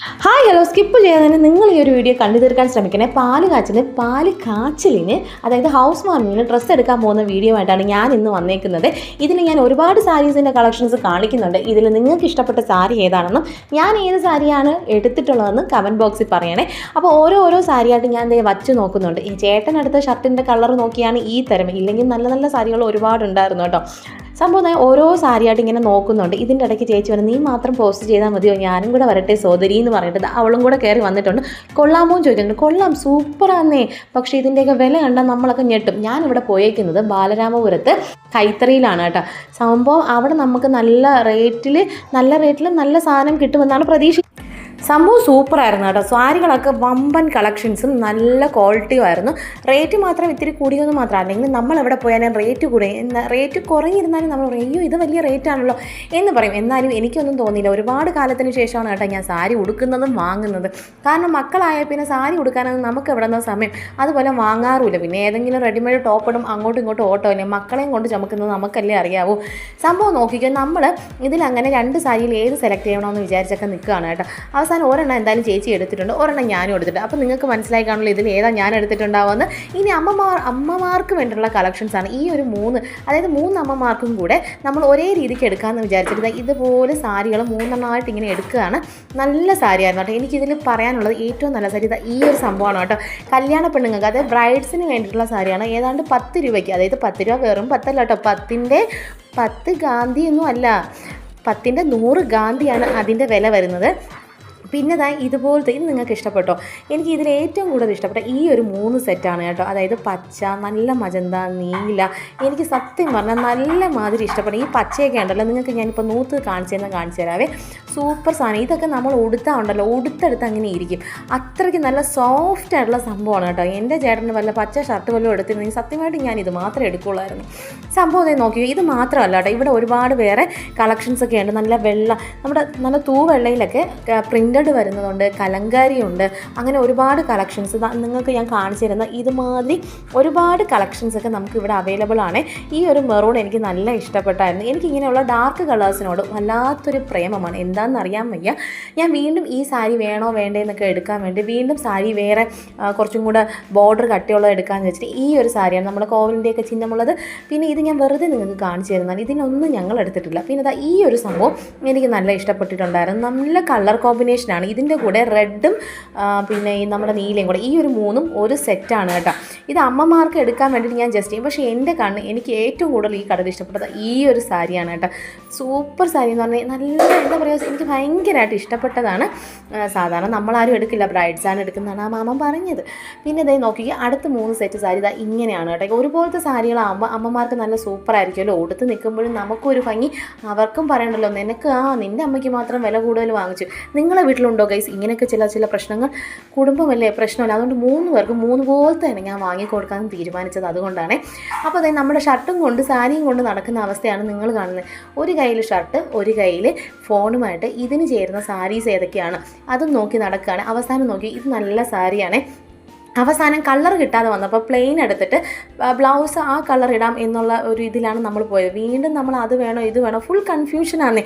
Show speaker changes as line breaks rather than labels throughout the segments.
Hi hello skip ചെയ്യാതെ നിങ്ങൾ ഈ ഒരു വീഡിയോ കണ്ടു തീർക്കാൻ ശ്രമിക്കണേ. പാൽ കാച്ചിന് പാൽ കാച്ചിലിന് അതായത് ഹൗസ് വാർമിങ്ങിന് ഡ്രസ്സ് എടുക്കാൻ പോകുന്ന വീഡിയോ ആയിട്ടാണ് ഞാൻ ഇന്ന് വന്നേക്കുന്നത്. ഇതിൽ ഞാൻ ഒരുപാട് സാരീസിന്റെ കളക്ഷൻസ് കാണിക്കുന്നുണ്ട്. ഇതിൽ നിങ്ങൾക്ക് ഇഷ്ടപ്പെട്ട സാരി ഏതാണെന്നും ഞാൻ ഏത് സാരിയാണ് എടുത്തിട്ടുള്ളതെന്നും കമന്റ് ബോക്സിൽ പറയണേ. അപ്പോൾ ഓരോ ഓരോ സാരിയായിട്ട് ഞാൻ ഇതേ വച്ച് നോക്കുന്നുണ്ട്. ഈ ചേട്ടനെടുത്ത ഷർട്ടിന്റെ കളർ നോക്കിയാണ് ഈ തരം. ഇല്ലെങ്കിൽ നല്ല നല്ല സാരികൾ ഒരുപാടുണ്ടായിരുന്നു കേട്ടോ. സംഭവം ഞാൻ ഓരോ സാരിയായിട്ട് ഇങ്ങനെ നോക്കുന്നുണ്ട്. ഇതിന്റെ ഇടയ്ക്ക് ചേച്ചി പറഞ്ഞു നീ മാത്രം പോസ്റ്റ് ചെയ്താൽ മതിയോ? ഞാനും കൂടെ വരട്ടെ സോദരി എന്ന് പറഞ്ഞിട്ട് അവളും കൂടെ കയറി വന്നിട്ടുണ്ട്. കൊള്ളാമോ? ചോദിക്കുന്നുണ്ട് കൊള്ളാം സൂപ്പറാന്നേ പക്ഷേ ഇതിന്റെയൊക്കെ വില കണ്ടാൽ നമ്മളൊക്കെ ഞെട്ടും. ഞാനിവിടെ പോയേക്കുന്നത് ബാലരാമപുരത്ത് കൈത്തറിയിലാണ് കേട്ടോ. സംഭവം അവിടെ നമുക്ക് നല്ല റേറ്റിൽ നല്ല റേറ്റിൽ നല്ല സാധനം കിട്ടുമെന്നാണ് പ്രതീക്ഷ സംഭവം സൂപ്പറായിരുന്നു കേട്ടോ. സാരികളൊക്കെ വമ്പൻ കളക്ഷൻസും നല്ല ക്വാളിറ്റിയും ആയിരുന്നു. റേറ്റ് മാത്രം ഇത്തിരി കൂടിയെന്ന് മാത്രം അല്ലെങ്കിൽ നമ്മൾ എവിടെ പോയാലും റേറ്റ് കൂടി റേറ്റ് കുറഞ്ഞിരുന്നാലും നമ്മൾ പറയും അയ്യോ ഇത് വലിയ റേറ്റ് ആണല്ലോ എന്ന് പറയും. എന്നാലും എനിക്കൊന്നും തോന്നിയില്ല. ഒരുപാട് കാലത്തിന് ശേഷമാണ് കേട്ടോ ഞാൻ സാരി ഉടുക്കുന്നതും വാങ്ങുന്നത്. കാരണം മക്കളായ പിന്നെ സാരി ഉടുക്കാനൊന്നും നമുക്ക് എവിടെ നിന്നോ സമയം അതുപോലെ വാങ്ങാറുമില്ല. പിന്നെ ഏതെങ്കിലും റെഡിമെയ്ഡ് ടോപ്പ് ഇടും അങ്ങോട്ടും ഇങ്ങോട്ടും ഓട്ടോ അല്ലേ മക്കളെയും കൊണ്ട് ചമക്കുന്നത് നമുക്കല്ലേ അറിയാവൂ. സംഭവം നോക്കിക്കോ നമ്മൾ ഇതിലങ്ങനെ രണ്ട് സാരിയിൽ ഏത് സെലക്ട് ചെയ്യണമെന്ന് വിചാരിച്ചൊക്കെ നിൽക്കുകയാണ് കേട്ടോ. ഒരെണ്ണം എന്തായാലും ചേച്ചി എടുത്തിട്ടുണ്ട്. ഒരെണ്ണം ഞാനും എടുത്തിട്ടുണ്ട്. അപ്പോൾ നിങ്ങൾക്ക് മനസ്സിലായി കാണുള്ളൂ ഇതിൽ ഏതാ ഞാൻ എടുത്തിട്ടുണ്ടാവുമെന്ന് ഇനി അമ്മമാർ അമ്മമാർക്ക് വേണ്ടിയുള്ള കളക്ഷൻസാണ് ഈ ഒരു മൂന്ന് അതായത് മൂന്ന് അമ്മമാർക്കും കൂടെ നമ്മൾ ഒരേ രീതിക്ക് എടുക്കാമെന്ന് വിചാരിച്ചിട്ട് ഇതുപോലെ സാരികൾ മൂന്നെണ്ണമായിട്ട് ഇങ്ങനെ എടുക്കുകയാണ്. നല്ല സാരി ആയിരുന്നു കേട്ടോ. എനിക്കിതിൽ പറയാനുള്ളത് ഏറ്റവും നല്ല സാരി ഈ ഒരു സംഭവമാണ് കേട്ടോ. കല്യാണ പെണ്ണുങ്ങൾക്ക് അതായത് ബ്രൈഡ്സിന് വേണ്ടിയിട്ടുള്ള സാരിയാണ്. ഏതാണ്ട് പത്ത് രൂപയ്ക്ക് അതായത് പത്ത് രൂപ വെറും പത്തല്ല കേട്ടോ. പത്തിന്റെ പത്ത് ഗാന്ധി ഒന്നും അല്ല പത്തിന്റെ നൂറ് ഗാന്ധിയാണ് അതിന്റെ വില വരുന്നത്. പിന്നെ ഇതാ ഇതുപോലത്തെ ഇത് നിങ്ങൾക്ക് ഇഷ്ടപ്പെട്ടോ? എനിക്ക് ഇതിൽ ഏറ്റവും കൂടുതൽ ഇഷ്ടപ്പെട്ട ഈ ഒരു മൂന്ന് സെറ്റാണ് കേട്ടോ. അതായത് പച്ച നല്ല മജന്ത നീല. എനിക്ക് സത്യം പറഞ്ഞാൽ നല്ല മാതിരി ഇഷ്ടപ്പെട്ടു ഈ പച്ചയൊക്കെ ഉണ്ടല്ലോ നിങ്ങൾക്ക് ഞാനിപ്പോൾ നൂത്ത് കാണിച്ചു തന്നെ കാണിച്ചു തരാവേ. സൂപ്പർ സാധനം. ഇതൊക്കെ നമ്മൾ ഉടുത്താൽ ഉണ്ടല്ലോ ഉടുത്തെടുത്ത് അങ്ങനെ ഇരിക്കും. അത്രയ്ക്ക് നല്ല സോഫ്റ്റ് ആയിട്ടുള്ള സംഭവമാണ് കേട്ടോ. എന്റെ ചേട്ടന് വല്ല പച്ച ഷർട്ട് വല്ലതും എടുത്തിരുന്നെങ്കിൽ സത്യമായിട്ട് ഞാൻ ഇത് മാത്രമേ എടുക്കുള്ളായിരുന്നു സംഭവം ഇതേ നോക്കിയോ? ഇത് മാത്രമല്ല കേട്ടോ. ഇവിടെ ഒരുപാട് വേറെ കളക്ഷൻസ് ഒക്കെ ഉണ്ട്. നല്ല വെള്ള നമ്മുടെ നല്ല തൂവെള്ളയിലൊക്കെ പ്രിന്റഡ് വരുന്നതുണ്ട് കലങ്കാരിയുണ്ട്. അങ്ങനെ ഒരുപാട് കളക്ഷൻസ് നിങ്ങൾക്ക് ഞാൻ കാണിച്ചു തരുന്ന ഇതുമാതിരി ഒരുപാട് കളക്ഷൻസ് ഒക്കെ നമുക്ക് ഇവിടെ അവൈലബിൾ ആണ്. ഈ ഒരു മെറൂൺ എനിക്ക് നല്ല ഇഷ്ടപ്പെട്ടായിരുന്നു. എനിക്ക് ഇങ്ങനെയുള്ള ഡാർക്ക് കളേഴ്സിനോട് വല്ലാത്തൊരു പ്രേമമാണ്. എന്താണെന്ന് അറിയാൻ വയ്യ. ഞാൻ വീണ്ടും ഈ സാരി വേണോ വേണ്ടേ എന്നൊക്കെ എടുക്കാൻ വേണ്ടി വീണ്ടും സാരി വേറെ കുറച്ചും കൂടെ ബോർഡർ കട്ടിയുള്ളത് എടുക്കാമെന്ന് വെച്ചിട്ട് ഈ ഒരു സാരിയാണ് നമ്മുടെ കോവിലിന്റെയൊക്കെ ചിഹ്നമുള്ളത്. പിന്നെ ഇത് ഞാൻ വെറുതെ നിങ്ങൾക്ക് കാണിച്ചു തരുന്നതാണ്. ഇതിനൊന്നും ഞങ്ങൾ എടുത്തിട്ടില്ല. പിന്നെ ഈ ഒരു സംഭവം എനിക്ക് നല്ല ഇഷ്ടപ്പെട്ടിട്ടുണ്ടായിരുന്നു. നല്ല കളർ കോമ്പിനേഷനാണ് ഇതിന്റെ കൂടെ റെഡും പിന്നെ ഈ നമ്മുടെ നീലയും കൂടെ. ഈ ഒരു മൂന്നും ഒരു സെറ്റാണ് കേട്ടോ. ഇത് അമ്മമാർക്ക് എടുക്കാൻ വേണ്ടിയിട്ട് ഞാൻ ജസ്റ്റ് ചെയ്യും. പക്ഷേ എന്റെ കണ്ണ് എനിക്ക് ഏറ്റവും കൂടുതൽ ഈ കടയിൽ ഇഷ്ടപ്പെട്ടത് ഈ ഒരു സാരിയാണ് കേട്ടോ. സൂപ്പർ സാരി എന്ന് പറഞ്ഞാൽ നല്ല എന്താ പറയുക എനിക്ക് ഭയങ്കരമായിട്ട് ഇഷ്ടപ്പെട്ടതാണ്. സാധാരണ നമ്മളാരും എടുക്കില്ല. ബ്രൈഡ്സ് ബ്രൈഡ്സാണ് എടുക്കുന്നതാണ് ആ മാമൻ പറഞ്ഞത്. പിന്നെ ഇതായി നോക്കിക്കുക അടുത്ത മൂന്ന് സെറ്റ് സാരി ഇതാ ഇങ്ങനെയാണ് കേട്ടോ. ഒരുപോലത്തെ സാരികളാകുമ്പോൾ അമ്മമാർക്ക് നല്ല സൂപ്പർ ആയിരിക്കുമല്ലോ ഉടുത്ത് നിൽക്കുമ്പോഴും നമുക്കൊരു ഭംഗി. അവർക്കും പറയണ്ടല്ലോ നിനക്ക് ആ നിന്റെ അമ്മയ്ക്ക് മാത്രം വില കൂടുതൽ വാങ്ങിച്ചു. നിങ്ങളെ വീട്ടിലുണ്ടോ ഗൈസ് ഇങ്ങനെയൊക്കെ ചില ചില പ്രശ്നങ്ങൾ കുടുംബമല്ലേ പ്രശ്നമല്ല. അതുകൊണ്ട് മൂന്ന് പേർക്ക് മൂന്ന് പോലത്തെ തന്നെ ഞാൻ വാങ്ങിക്കൊടുക്കാൻ തീരുമാനിച്ചത് അതുകൊണ്ടാണ്. അപ്പോൾ അതായത് നമ്മുടെ ഷർട്ടും കൊണ്ട് സാരിയും കൊണ്ട് നടക്കുന്ന അവസ്ഥയാണ് നിങ്ങൾ കാണുന്നത്. ഒരു കയ്യിൽ ഷർട്ട് ഒരു കയ്യിൽ ഫോണുമായിട്ട് ഇതിന് ചേരുന്ന സാരീസ് ഏതൊക്കെയാണ്? അതും നോക്കി നടക്കുകയാണ്. അവസാനം നോക്കി ഇത് നല്ല സാരിയാണ് അവസാനം കളർ കിട്ടാതെ വന്നപ്പോൾ പ്ലെയിൻ എടുത്തിട്ട് ബ്ലൗസ് ആ കളർ ഇടാം എന്നുള്ള ഒരു ഇതിലാണ് നമ്മൾ പോയത്. വീണ്ടും നമ്മൾ അത് വേണോ ഇത് വേണോ ഫുൾ കൺഫ്യൂഷനാണ്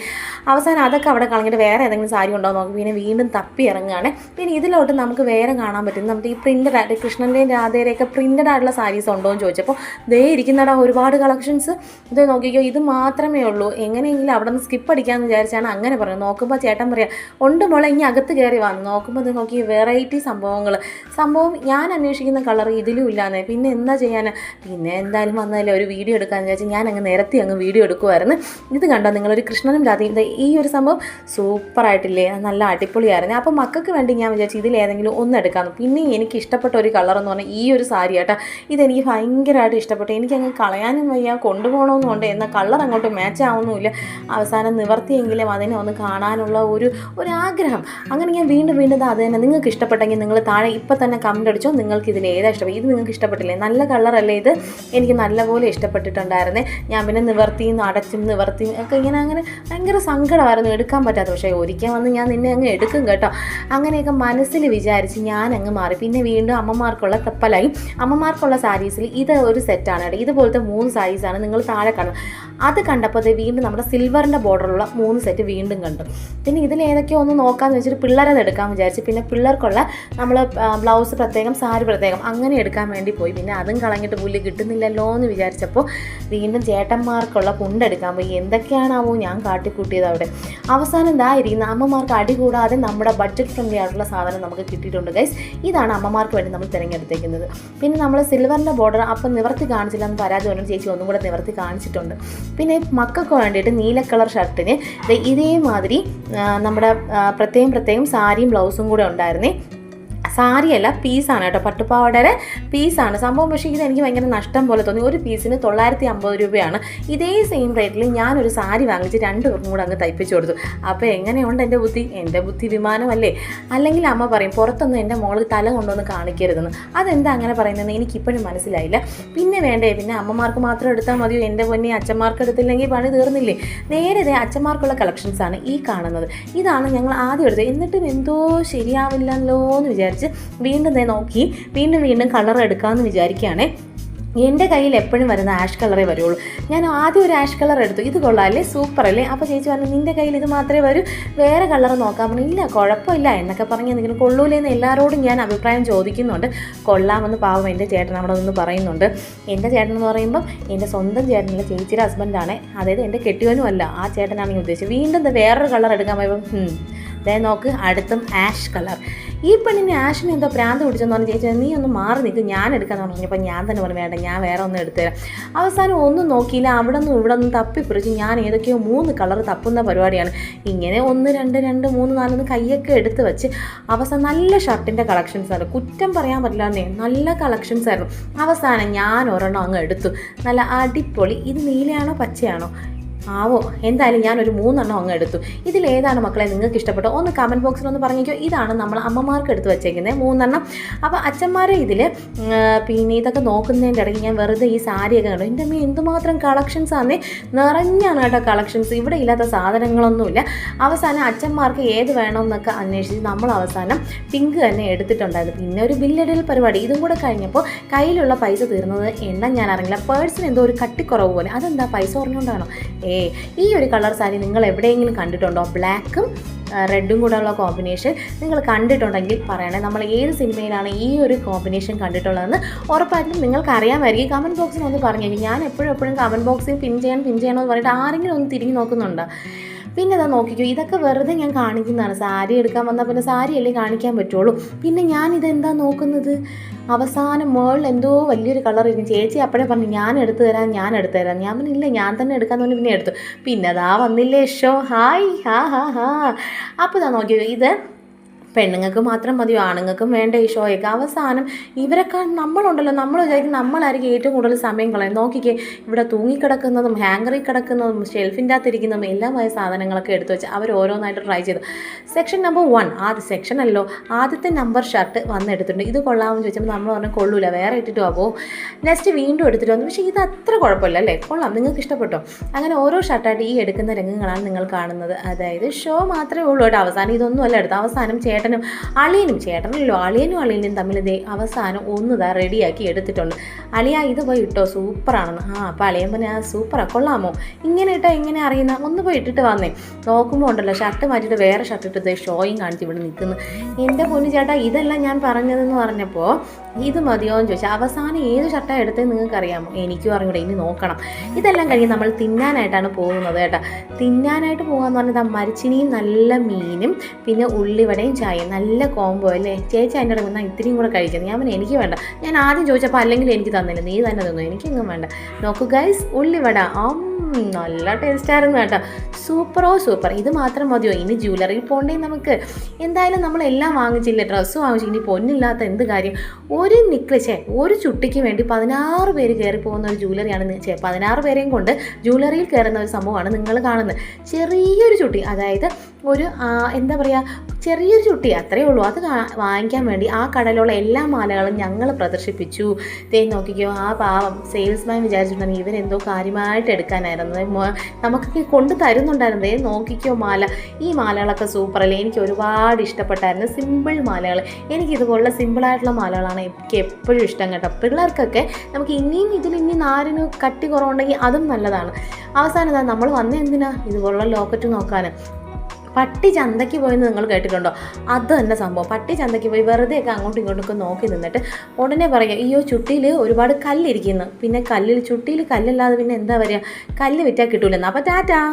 അവസാനം അതൊക്കെ അവിടെ കളഞ്ഞിട്ട് വേറെ ഏതെങ്കിലും സാരി ഉണ്ടോ നോക്കി. പിന്നെ വീണ്ടും തപ്പി ഇറങ്ങുകയാണ്. പിന്നെ ഇതിലോട്ട് നമുക്ക് വേറെ കാണാൻ പറ്റും നമുക്ക് ഈ പ്രിന്റഡ് ആയിട്ട് കൃഷ്ണന്റെയും രാധയുടെയൊക്കെ പ്രിന്റഡ് ആയിട്ടുള്ള സാരീസ് ഉണ്ടോ എന്ന് ചോദിച്ചപ്പോൾ ദേ ഇരിക്കുന്നടാ ഒരുപാട് കളക്ഷൻസ് ഇത് നോക്കിക്കോ ഇത് മാത്രമേ ഉള്ളൂ. എങ്ങനെയെങ്കിലും അവിടെ നിന്ന് സ്കിപ്പ് അടിക്കാമെന്ന് വിചാരിച്ചാണ് അങ്ങനെ പറയുന്നത്. നോക്കുമ്പോൾ ചേട്ടൻ പറയാം ഉണ്ട് മോളെ ഇനി അകത്ത് കയറി വന്നു നോക്കുമ്പോൾ ഇത് നോക്കി വെറൈറ്റി സംഭവങ്ങൾ സംഭവം അന്വേഷിക്കുന്ന കളർ ഇതിലും ഇല്ലാന്ന്. പിന്നെ എന്താ ചെയ്യാൻ പിന്നെ എന്തായാലും വന്നതല്ലേ ഒരു വീഡിയോ എടുക്കാമെന്ന് വിചാരിച്ച് ഞാൻ അങ്ങ് നേരത്തെ അങ്ങ് വീഡിയോ എടുക്കുമായിരുന്നു ഇത് കണ്ടോ നിങ്ങളൊരു കൃഷ്ണനും രാധയും? ഈ ഒരു സംഭവം സൂപ്പറായിട്ടില്ലേ? നല്ല അടിപൊളിയായിരുന്നു. അപ്പോൾ മക്കൾക്ക് വേണ്ടി ഞാൻ വിചാരിച്ചു ഇതിൽ ഏതെങ്കിലും ഒന്ന് എടുക്കാമെന്ന് പിന്നെ എനിക്ക് ഇഷ്ടപ്പെട്ട ഒരു കളർ എന്ന് പറഞ്ഞാൽ ഈ ഒരു സാരി കേട്ടോ ഇതെനിക്ക് ഭയങ്കരമായിട്ട് ഇഷ്ടപ്പെട്ടു. എനിക്ക് അങ്ങ് കളയാനും വയ്യ കൊണ്ടുപോകണമെന്നുണ്ട് എന്നാൽ കളർ അങ്ങോട്ട് മാച്ച് ആവുന്നുമില്ല അവസാനം നിവർത്തിയെങ്കിലും അതിനെ ഒന്ന് കാണാനുള്ള ഒരു ഒരു ആഗ്രഹം അങ്ങനെ ഞാൻ വീണ്ടും വീണ്ടും അത് തന്നെ. നിങ്ങൾക്ക് ഇഷ്ടപ്പെട്ടെങ്കിൽ നിങ്ങൾ താഴെ ഇപ്പം തന്നെ കമന്റ് അടിച്ചു ചോദിച്ചോ? നിങ്ങൾക്ക് ഇതിൽ ഏതാ ഇഷ്ടപ്പെട്ടു ഇത് നിങ്ങൾക്ക് ഇഷ്ടപ്പെട്ടില്ലേ? നല്ല കളറല്ലേ ഇത്? എനിക്ക് നല്ലപോലെ ഇഷ്ടപ്പെട്ടിട്ടുണ്ടായിരുന്നേ. ഞാൻ പിന്നെ നിവർത്തിയും അടച്ചും നിവർത്തിയും ഒക്കെ ഇങ്ങനെ അങ്ങനെ ഭയങ്കര സങ്കടമായിരുന്നു. എടുക്കാൻ പറ്റാത്ത പക്ഷേ ഒരിക്കൽ വന്ന് ഞാൻ നിന്നെ അങ്ങ് എടുക്കും കേട്ടോ. അങ്ങനെയൊക്കെ മനസ്സിൽ വിചാരിച്ച് ഞാൻ അങ്ങ് മാറി. പിന്നെ വീണ്ടും അമ്മമാർക്കുള്ള തെപ്പലായി. അമ്മമാർക്കുള്ള സാരീസിൽ ഇത് ഒരു സെറ്റാണ് കേട്ടോ. ഇതുപോലത്തെ മൂന്ന് സാരീസാണ് നിങ്ങൾ താഴെ കാണുന്നത്. അത് കണ്ടപ്പോൾ വീണ്ടും നമ്മുടെ സിൽവറിന്റെ ബോർഡറുള്ള മൂന്ന് സെറ്റ് വീണ്ടും കണ്ടു. പിന്നെ ഇതിൽ ഏതൊക്കെയോ ഒന്ന് നോക്കാമെന്ന് വെച്ചിട്ട് പിള്ളേരത് എടുക്കാൻ വിചാരിച്ച്. പിന്നെ പിള്ളേർക്കുള്ള നമ്മൾ ബ്ലൗസ് പ്രത്യേകം സാരി പ്രത്യേകം അങ്ങനെ എടുക്കാൻ വേണ്ടി പോയി. പിന്നെ അതും കളഞ്ഞിട്ട് പുല്ല് കിട്ടുന്നില്ലല്ലോ എന്ന് വിചാരിച്ചപ്പോൾ വീണ്ടും ചേട്ടന്മാർക്കുള്ള പുണ്ടെടുക്കാൻ പോയി. എന്തൊക്കെയാണാവോ ഞാൻ കാട്ടിക്കൂട്ടിയത് അവിടെ. അവസാനം എന്തായിരിക്കുന്നു അമ്മമാർക്ക് അടി കൂടാതെ നമ്മുടെ ബഡ്ജറ്റ് ഫ്രണ്ട്ലി ആയിട്ടുള്ള സാധനം നമുക്ക് കിട്ടിയിട്ടുണ്ട് ഗൈസ് ഇതാണ് അമ്മമാർക്ക് വേണ്ടി നമ്മൾ തിരഞ്ഞെടുത്തേക്കുന്നത്. പിന്നെ നമ്മൾ സിൽവറിന്റെ ബോർഡർ അപ്പം നിവർത്തി കാണിച്ചില്ല എന്ന് പരാതി പറഞ്ഞു ചേച്ചി ഒന്നും കൂടെ നിവർത്തി കാണിച്ചിട്ടുണ്ട്. പിന്നെ മക്കൾക്ക് വേണ്ടിയിട്ട് നീല കളർ ഷർട്ടിന് ഇതേമാതിരി നമ്മുടെ പ്രത്യേകം പ്രത്യേകം സാരിയും ബ്ലൗസും കൂടെ ഉണ്ടായിരുന്നേ. സാരിയല്ല പീസാണ് കേട്ടോ. പട്ടുപാവാടയുടെ പീസാണ് സംഭവം പക്ഷേ ഇത് എനിക്ക് ഭയങ്കര നഷ്ടം പോലെ തോന്നി. ഒരു പീസിന് തൊള്ളായിരത്തി അമ്പത് രൂപയാണ്. ഇതേ സെയിം റേറ്റിൽ ഞാനൊരു സാരി വാങ്ങിച്ച് രണ്ട് പേർക്കും കൂടെ അങ്ങ് തയ്പ്പിച്ചു കൊടുത്തു. അപ്പോൾ എങ്ങനെയുണ്ട് എന്റെ ബുദ്ധി? എന്റെ ബുദ്ധി വിമാനമല്ലേ? അല്ലെങ്കിൽ അമ്മ പറയും പുറത്തൊന്നും എന്റെ മോൾ തല കൊണ്ടൊന്ന് കാണിക്കരുതെന്ന്. അതെന്താ അങ്ങനെ പറയുന്നതെന്ന് എനിക്കിപ്പോഴും മനസ്സിലായില്ല. പിന്നെ വേണ്ടേ? പിന്നെ അമ്മമാർക്ക് മാത്രം എടുത്താൽ മതിയോ? എന്റെ പൊന്നെ അച്ഛന്മാർക്ക് എടുത്തില്ലെങ്കിൽ പണി തീർന്നില്ലേ? നേരെ അച്ഛന്മാർക്കുള്ള കളക്ഷൻസാണ് ഈ കാണുന്നത്. ഇതാണ് ഞങ്ങൾ ആദ്യം എടുത്തത്. എന്നിട്ടും എന്തോ ശരിയാവില്ലല്ലോ എന്ന് വിചാരിച്ച് വീണ്ടും ദേ നോക്കി വീണ്ടും വീണ്ടും കളർ എടുക്കാമെന്ന് വിചാരിക്കുകയാണേ. എന്റെ കയ്യിൽ എപ്പോഴും വരുന്ന ആഷ് കളറേ വരുള്ളൂ. ഞാൻ ആദ്യം ഒരു ആഷ് കളർ എടുത്തു. ഇത് കൊള്ളാമല്ലേ സൂപ്പർ അല്ലേ? അപ്പോൾ ചേച്ചി പറഞ്ഞു നിന്റെ കയ്യിൽ ഇത് മാത്രമേ വരൂ. വേറെ കളർ നോക്കാൻ പറഞ്ഞു ഇല്ല കുഴപ്പമില്ല. എന്നൊക്കെ പറഞ്ഞ് എന്തെങ്കിലും കൊള്ളൂലേന്ന് എല്ലാവരോടും ഞാൻ അഭിപ്രായം ചോദിക്കുന്നുണ്ട്. കൊള്ളാമെന്ന് പാവം എന്റെ ചേട്ടൻ അവിടെ നിന്ന് പറയുന്നുണ്ട്. എന്റെ ചേട്ടൻ എന്ന് പറയുമ്പം എന്റെ സ്വന്തം ചേട്ടനല്ല ചേച്ചിയുടെ ഹസ്ബൻഡാണ് അതായത് എന്റെ കെട്ടിയവനും അല്ല ആ ചേട്ടനാണ് ഞാൻ ഉദ്ദേശിച്ചത്. വീണ്ടും വേറൊരു കളർ എടുക്കാൻ പോയപ്പം അതായത് നോക്ക് അടുത്തും ആഷ് കളർ ഈ പെണ്ണിന് ആഷിന് എന്തോ പ്രാന്ത് പിടിച്ചെന്ന് പറഞ്ഞ് ചേച്ചി നീ ഒന്ന് മാറി നിൽക്ക് ഞാൻ എടുക്കാന്ന് പറഞ്ഞപ്പോൾ ഞാൻ തന്നെ പറഞ്ഞു വേണ്ട ഞാൻ വേറെ ഒന്ന് എടുത്തുതരാം. അവസാനം ഒന്നും നോക്കിയില്ല അവിടെ നിന്നും ഇവിടെ നിന്നും തപ്പിപ്പിടിച്ച് ഞാൻ ഏതൊക്കെയോ മൂന്ന് കളർ തപ്പുന്ന പരിപാടിയാണ്. ഇങ്ങനെ ഒന്ന് രണ്ട് രണ്ട് മൂന്ന് നാലെന്ന് കൈയൊക്കെ എടുത്ത് വെച്ച് അവസാനം നല്ല ഷർട്ടിന്റെ കളക്ഷൻസ് ആയിരുന്നു. കുറ്റം പറയാൻ പറ്റില്ലാന്നേ നല്ല കളക്ഷൻസ് ആയിരുന്നു. അവസാനം ഞാൻ ഒരെണ്ണം അങ്ങ് എടുത്തു. നല്ല അടിപൊളി. ഇത് നീലയാണോ പച്ചയാണോ? ആവോ എന്തായാലും ഞാനൊരു മൂന്നെണ്ണം അങ്ങ് എടുത്തു. ഇതിലേതാണ് മക്കളെ നിങ്ങൾക്ക് ഇഷ്ടപ്പെട്ടോ ഒന്ന് കമന്റ് ബോക്സിൽ ഒന്ന് പറഞ്ഞേക്കോ ഇതാണ് നമ്മൾ അമ്മമാർക്ക് എടുത്ത് വെച്ചേക്കുന്നത് മൂന്നെണ്ണം. അപ്പോൾ അച്ഛന്മാരെ ഇതിൽ പിന്നെ ഇതൊക്കെ നോക്കുന്നതിന്റെ ഇടയ്ക്ക് ഞാൻ വെറുതെ ഈ സാരിയൊക്കെ കണ്ടു. എന്റെ അമ്മ എന്തുമാത്രം കളക്ഷൻസ് ആണേ നിറഞ്ഞാണ് കേട്ടോ കളക്ഷൻസ് ഇവിടെ ഇല്ലാത്ത സാധനങ്ങളൊന്നുമില്ല. അവസാനം അച്ഛന്മാർക്ക് ഏത് വേണമെന്നൊക്കെ അന്വേഷിച്ച് നമ്മൾ അവസാനം പിങ്ക് തന്നെ എടുത്തിട്ടുണ്ടായിരുന്നു. പിന്നെ ഒരു ബില്ലടൽ പരിപാടി. ഇതും കൂടെ കഴിഞ്ഞപ്പോൾ കയ്യിലുള്ള പൈസ തീർന്നത് എണ്ണം ഞാൻ അറിയില്ല പേഴ്സിന് എന്തോ ഒരു കട്ടിക്കുറവ് പോലെ. അതെന്താ പൈസ കുറഞ്ഞുകൊണ്ടാണോ? ഏ ഈ ഒരു കളർ സാരി നിങ്ങൾ എവിടെയെങ്കിലും കണ്ടിട്ടുണ്ടോ? ബ്ലാക്കും റെഡും കൂടെ ഉള്ള കോമ്പിനേഷൻ നിങ്ങൾ കണ്ടിട്ടുണ്ടെങ്കിൽ പറയണേ. നമ്മൾ ഏത് സിനിമയിലാണ് ഈ ഒരു കോമ്പിനേഷൻ കണ്ടിട്ടുള്ളതെന്ന് ഉറപ്പായിട്ടും നിങ്ങൾക്ക് അറിയാമായിരിക്കും. കമന്റ് ബോക്സിൽ ഒന്ന് പറഞ്ഞു ഞാൻ എപ്പോഴും എപ്പോഴും കമന്റ് ബോക്സിൽ പിൻ ചെയ്യണം പിൻ ചെയ്യണമെന്ന് പറഞ്ഞിട്ട് ആരെങ്കിലും ഒന്ന് തിരിഞ്ഞ് നോക്കുന്നുണ്ടോ? പിന്നെ ഇതാ നോക്കിക്കോ ഇതൊക്കെ വെറുതെ ഞാൻ കാണിക്കുന്നതാണ്. സാരി എടുക്കാൻ വന്നാൽ പിന്നെ സാരിയല്ലേ കാണിക്കാൻ പറ്റുള്ളൂ. പിന്നെ ഞാൻ ഇതെന്താ നോക്കുന്നത്? അവസാനം മേളിൽ എന്തോ വലിയൊരു കളർ ഇരിക്കും ചേച്ചി അപ്പോഴേ പറഞ്ഞു ഞാൻ എടുത്തു തരാം ഞാൻ എടുത്തു തരാം. ഞാൻ പറഞ്ഞില്ല ഞാൻ തന്നെ എടുക്കാൻ തോന്നി പിന്നെ എടുത്തു. പിന്നെ അതാ വന്നില്ലേ ഷോ. ഹായ് ഹാ ഹാ ഹാ. അപ്പോൾ ഇതാ നോക്കിയത് ഇത് പെണ്ണുങ്ങൾക്ക് മാത്രം മതിയോ? ആണുങ്ങൾക്കും വേണ്ട ഈ ഷോയൊക്കെ? അവസാനം ഇവരൊക്കെ നമ്മളുണ്ടല്ലോ. നമ്മൾ വിചാരിക്കും നമ്മളായിരിക്കും ഏറ്റവും കൂടുതൽ സമയം കളയും നോക്കിക്കേ ഇവിടെ തൂങ്ങിക്കിടക്കുന്നതും ഹാങ്കറിൽ കിടക്കുന്നതും ഷെൽഫിന്റെ അകത്തിരിക്കുന്നതും എല്ലാമായ സാധനങ്ങളൊക്കെ എടുത്തു വെച്ച് അവർ ഓരോന്നായിട്ട് ട്രൈ ചെയ്തു. സെക്ഷൻ നമ്പർ വൺ ആദ്യ സെക്ഷൻ അല്ലോ. ആദ്യത്തെ നമ്പർ ഷർട്ട് വന്നെടുത്തിട്ടുണ്ട്. ഇത് കൊള്ളാമെന്ന് ചോദിച്ചപ്പോൾ നമ്മൾ പറഞ്ഞു കൊള്ളൂല വേറെ ഇട്ടിട്ട് പോകോ നെക്സ്റ്റ് വീണ്ടും എടുത്തിട്ട് വന്നു. പക്ഷേ ഇത് അത്ര കുഴപ്പമില്ല അല്ലേ? കൊള്ളാം. നിങ്ങൾക്ക് ഇഷ്ടപ്പെട്ടോ? അങ്ങനെ ഓരോ ഷർട്ടായിട്ട് ഈ എടുക്കുന്ന രംഗങ്ങളാണ് നിങ്ങൾ കാണുന്നത്. അതായത് ഷോ മാത്രമേ ഉള്ളൂ കേട്ടോ. അവസാനം ഇതൊന്നും അല്ല എടുത്തത്. അവസാനം ചേട്ടനും അളിയനും ചേട്ടനല്ലോ അളിയനും അളിയനും തമ്മിൽ ഇതേ അവസാനം ഒന്ന് ഇതാ റെഡിയാക്കി എടുത്തിട്ടുണ്ട്. അളിയ ഇത് പോയി ഇട്ടോ സൂപ്പറാണെന്ന്. ആ അപ്പോൾ അളിയൻ പറഞ്ഞ ആ സൂപ്പറാ കൊള്ളാമോ? ഇങ്ങനെ ഇട്ടാ എങ്ങനെ അറിയുന്ന? ഒന്ന് പോയി ഇട്ടിട്ട് വന്നേ. നോക്കുമ്പോൾ ഉണ്ടല്ലോ ഷർട്ട് മാറ്റിയിട്ട് വേറെ ഷർട്ട് ഇട്ട് ദേ ഷോയും കാണിച്ച് ഇവിടെ നിൽക്കുന്നു. എന്റെ പൊന്നു ചേട്ടാ ഇതെല്ലാം ഞാൻ പറഞ്ഞതെന്ന് പറഞ്ഞപ്പോൾ ഇത് മതിയോ എന്ന് ചോദിച്ചാൽ അവസാനം ഏത് ഷർട്ടാണ് എടുത്തത് നിങ്ങൾക്ക് അറിയാമോ എനിക്കും അറിഞ്ഞൂടെ ഇനി നോക്കണം. ഇതെല്ലാം കഴിഞ്ഞ് നമ്മൾ തിന്നാനായിട്ടാണ് പോകുന്നത് കേട്ടോ. തിന്നാനായിട്ട് പോകാമെന്ന് പറഞ്ഞാൽ ദാ മരിച്ചിനിയും നല്ല മീനും പിന്നെ ഉള്ളിവടയും ചായയും നല്ല കോംബോ അല്ലേ? ചേച്ചി അതിന്റെ നിന്നാൽ ഇത്രയും കൂടെ കഴിക്കുന്നത് ഞാൻ പറഞ്ഞു എനിക്ക് വേണ്ട. ഞാൻ ആദ്യം ചോദിച്ചപ്പോൾ അല്ലെങ്കിൽ എനിക്ക് തന്നില്ല. നീ തന്നെ തന്നു? എനിക്കൊന്നും വേണ്ട. നോക്കൂ ഗൈസ് ഉള്ളിവട. നല്ല ടേസ്റ്റായിരുന്നു കേട്ടോ. സൂപ്പറോ സൂപ്പർ ഇത് മാത്രം മതിയോ? ഇനി ജ്വല്ലറിയിൽ പോകണ്ടേ നമുക്ക്? എന്തായാലും നമ്മളെല്ലാം വാങ്ങിച്ചില്ല? ഡ്രസ്സ് വാങ്ങിച്ചു. ഇനി പൊന്നില്ലാത്ത എന്ത് കാര്യം? ഒരു നിക്ലച്ചേ ഒരു ചുട്ടിക്ക് വേണ്ടി പതിനാറ് പേര് കയറി പോകുന്ന ഒരു ജ്വല്ലറിയാണ് പതിനാറ് പേരെയും കൊണ്ട് ജ്വല്ലറിയിൽ കയറുന്ന ഒരു സംഭവമാണ് നിങ്ങൾ കാണുന്നത്. ചെറിയൊരു ചുട്ടി. അതായത് ഒരു എന്താ പറയുക ചെറിയൊരു ചുട്ടി പൊട്ടി അത്രയേ ഉള്ളൂ. അത് വാങ്ങിക്കാൻ വേണ്ടി ആ കടയിലുള്ള എല്ലാ മാലകളും ഞങ്ങൾ പ്രദർശിപ്പിച്ചു. ദേ നോക്കിക്കോ ആ പാവം സെയിൽസ്മാൻ വിചാരിച്ചിട്ടുണ്ടെങ്കിൽ ഇവരെന്തോ കാര്യമായിട്ട് എടുക്കാനായിരുന്നു. നമുക്ക് കൊണ്ട് തരുന്നുണ്ടായിരുന്നു. ദേ നോക്കിക്കോ മാല. ഈ മാലകളൊക്കെ സൂപ്പറല്ലേ എനിക്ക് ഒരുപാട് ഇഷ്ടപ്പെട്ടായിരുന്നു. സിമ്പിൾ മാലകൾ എനിക്കിതുപോലുള്ള സിമ്പിളായിട്ടുള്ള മാലകളാണ് എനിക്ക് എപ്പോഴും ഇഷ്ടം കേട്ടോ. പിള്ളേർക്കൊക്കെ നമുക്ക് ഇനിയും ഇതിൽ ഇനി നാരിന് കട്ടി കുറവുണ്ടെങ്കിൽ അതും നല്ലതാണ്. അവസാനം നമ്മൾ വന്ന എന്തിനാ? ഇതുപോലുള്ള ലോക്കറ്റ് നോക്കാൻ പട്ടി ചന്തയ്ക്ക് പോയെന്ന് നിങ്ങൾ കേട്ടിട്ടുണ്ടോ? അത് തന്നെ സംഭവം. പട്ടി ചന്തയ്ക്ക് പോയി വെറുതെ ഒക്കെ അങ്ങോട്ടും ഇങ്ങോട്ടും ഒക്കെ നോക്കി നിന്നിട്ട് ഉടനെ പറയുക അയ്യോ ചുട്ടിയിൽ ഒരുപാട് കല്ലിരിക്കുന്നു പിന്നെ കല്ലിൽ ചുട്ടിയിൽ കല്ലല്ലാതെ പിന്നെ എന്താ പറയുക കല്ല് വിറ്റാൽ കിട്ടൂലെന്ന്. അപ്പോൾ ടാറ്റാ.